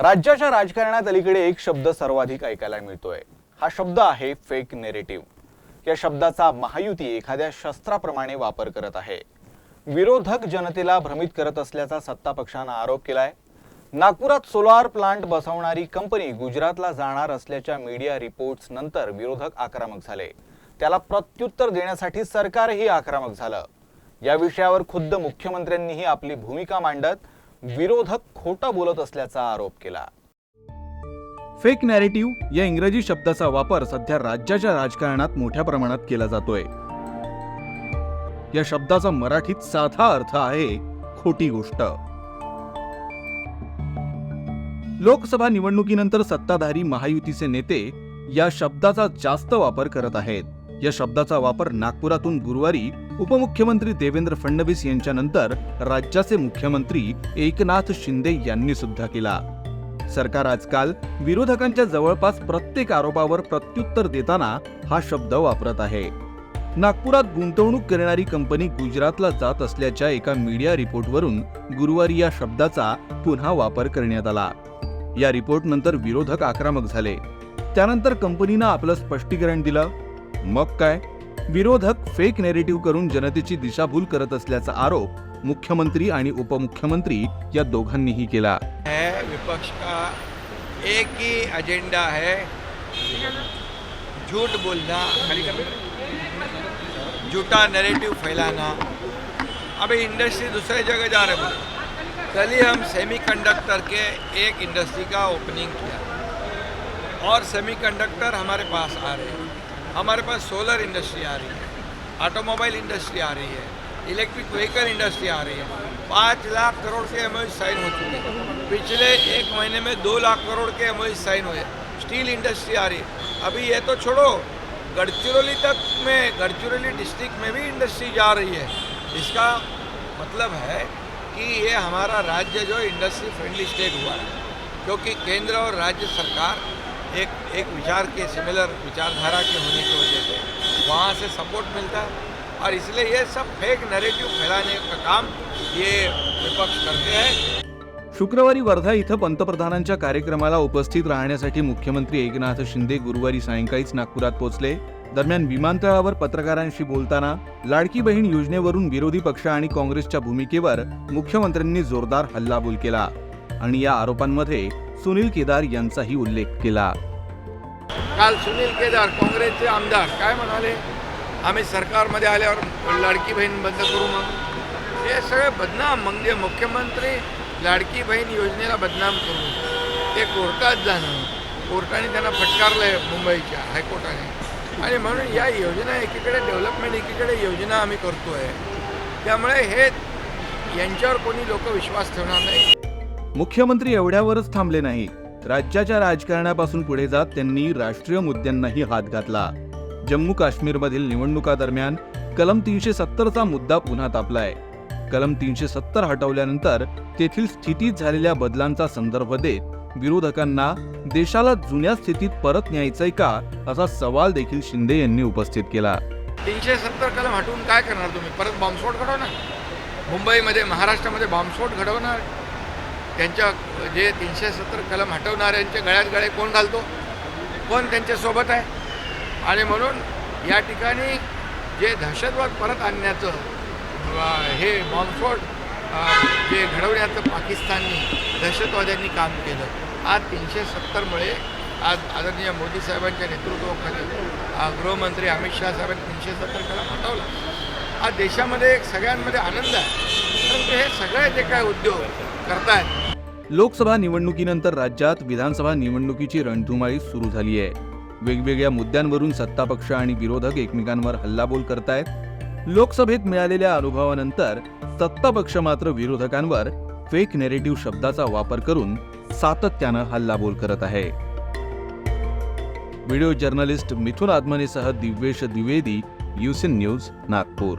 राज्याच्या राजकारणात अलीकडे एक शब्द सर्वाधिक ऐकायला मिळतोय. हा शब्द आहे फेक नेरेटिव्ह या शब्दाचा महायुती एखाद्या शस्त्राप्रमाणे वापर करत आहे. विरोधक जनतेला भ्रमित करत असल्याचा सत्ता पक्षानं आरोप केलाय. नागपुरात सोलार प्लांट बसवणारी कंपनी गुजरातला जाणार असल्याच्या मीडिया रिपोर्ट्स नंतर विरोधक आक्रमक झाले. त्याला प्रत्युत्तर देण्यासाठी सरकारही आक्रमक झालं. या विषयावर खुद्द मुख्यमंत्र्यांनीही आपली भूमिका मांडत विरोधक खोटा बोलत असल्याचा आरोप केला. फेक नॅरेटिव्ह या इंग्रजी शब्दाचा वापर सध्या राज्याच्या राजकारणात मोठ्या प्रमाणात केला जातोय. या शब्दाचा मराठीत साधा अर्थ आहे खोटी गोष्ट. लोकसभा निवडणुकीनंतर सत्ताधारी महायुतीचे नेते या शब्दाचा जास्त वापर करत आहेत. या शब्दाचा वापर नागपुरातून गुरुवारी उपमुख्यमंत्री देवेंद्र फडणवीस यांच्यानंतर राज्याचे मुख्यमंत्री एकनाथ शिंदे यांनी सुद्धा केला. सरकार आजकाल विरोधकांच्या जवळपास प्रत्येक आरोपावर प्रत्युत्तर देताना हा शब्द वापरत आहे. नागपुरात गुंतवणूक करणारी कंपनी गुजरातला जात असल्याच्या एका मीडिया रिपोर्टवरून गुरुवारी या शब्दाचा पुन्हा वापर करण्यात आला. या रिपोर्टनंतर विरोधक आक्रमक झाले. त्यानंतर कंपनीनं आपलं स्पष्टीकरण दिलं. मग काय? विरोधक फेक नेरेटिव्ह करून जनतेची दिशाभूल करत असल्याचा आरोप मुख्यमंत्री आणि उपमुख्यमंत्री या दोघांनीही केला. है विपक्ष का एक ही एजेंडा है? झूठ बोलना झूठा नैरेटिव फैलाना। अभी इंडस्ट्री दूसरे जगह जा रहे बोले। कल ही हम सेमीकंडक्टर के एक इंडस्ट्री का ओपनिंग किया। और सेमीकंडक्टर हमारे पास आ रहे हैं। हमारे पास सोलर इंडस्ट्री आ रही है ऑटोमोबाइल इंडस्ट्री आ रही है इलेक्ट्रिक व्हीकल इंडस्ट्री आ रही है। पाँच लाख करोड़ के एम साइन हो चुके हैं। पिछले एक महीने में दो लाख करोड़ के एम साइन हुए। स्टील इंडस्ट्री आ रही है। अभी ये तो छोड़ो गढ़चिरौली तक में गढ़चिरौली डिस्ट्रिक्ट में भी इंडस्ट्री जा रही है। इसका मतलब है कि ये हमारा राज्य जो इंडस्ट्री फ्रेंडली स्टेट हुआ है। क्योंकि केंद्र और राज्य सरकार एक एक विचार के सिमिलर विचारधारा के होने की वजह से। वहाँ से सपोर्ट मिलता है और इसलिए ये सब फेक नैरेटिव फैलाने का काम ये विपक्ष करते हैं। शुक्रवारी वर्धा इथं पंतप्रधानांच्या कार्यक्रमाला उपस्थित राहण्यासाठी मुख्यमंत्री एकनाथ शिंदे गुरुवारी सायंकाळीच नागपुरात पोहोचले. दरम्यान विमानतळावर पत्रकारांशी बोलताना लाडकी बहीण योजनेवरून विरोधी पक्ष आणि काँग्रेसच्या भूमिकेवर मुख्यमंत्र्यांनी जोरदार हल्लाबोल केला आणि या आरोपांमध्ये सुनील केदार यांचाही उल्लेख केला. काल सुनील केदार काँग्रेसचे आमदार काय म्हणाले? आम्ही सरकारमध्ये आल्यावर लाडकी बहीण बंद करू मग हे सगळे बदनाम म्हणजे मुख्यमंत्री लाडकी बहीण योजनेला बदनाम करून ते कोर्टात जाणं कोर्टाने त्यांना फटकारलं आहे मुंबईच्या हायकोर्टाने. आणि म्हणून या योजना एकीकडे डेव्हलपमेंट एकीकडे योजना आम्ही करतो आहे त्यामुळे हे यांच्यावर कोणी लोक विश्वास ठेवणार नाही. मुख्यमंत्री एवढ्यावरच थांबले नाही. राज्याच्या राजकारणापासून पुढे जात त्यांनी राष्ट्रीय मुद्द्यांनाही हात घातला. जम्मू काश्मीरमधील निवडणुकादरम्यान कलम तीनशे सत्तरचा मुद्दा पुन्हा तापलाय. कलम तीनशे सत्तर हटवल्यानंतर तेथील स्थितीत झालेल्या बदलांचा संदर्भ देत विरोधकांना देशाला जुन्या स्थितीत परत न्यायचंय का असा सवाल देखील शिंदे यांनी उपस्थित केला. तीनशे सत्तर कलम हटवून काय करणार तुम्ही? परत बॉम्बस्फोट घडवणार? मुंबईमध्ये महाराष्ट्रामध्ये बॉम्बस्फोट घडवणार? त्यांच्या जे तीनशे सत्तर कलम हटवणाऱ्यांच्या गळ्यात गळे कोण घालतो? कोण त्यांच्यासोबत आहे? आणि म्हणून या ठिकाणी जे दहशतवाद परत आणण्याचं हे बॉम्बस्फोट जे घडवण्याचं पाकिस्ताननी दहशतवाद्यांनी काम केलं. आज तीनशे सत्तरमुळे आज आदरणीय मोदी साहेबांच्या नेतृत्वाखाली गृहमंत्री अमित शहा साहेबांनी तीनशे सत्तर कलम हटवला. आज देशामध्ये एक सगळ्यांमध्ये आनंद आहे. परंतु हे सगळे जे काय उद्योग करतायत लोकसभा निवडणुकीनंतर राज्यात विधानसभा निवडणुकीची रणधुमाळी सुरू झाली आहे. वेगवेगळ्या मुद्द्यांवरून सत्तापक्ष आणि विरोधक एकमेकांवर हल्लाबोल करतायत. लोकसभेत मिळालेल्या अनुभवानंतर सत्तापक्ष मात्र विरोधकांवर फेक नेरेटिव्ह शब्दाचा वापर करून सातत्यानं हल्लाबोल करत आहे. व्हिडिओ जर्नलिस्ट मिथुन आत्मनेसह दिव्येश द्विवेदी युसिन न्यूज नागपूर.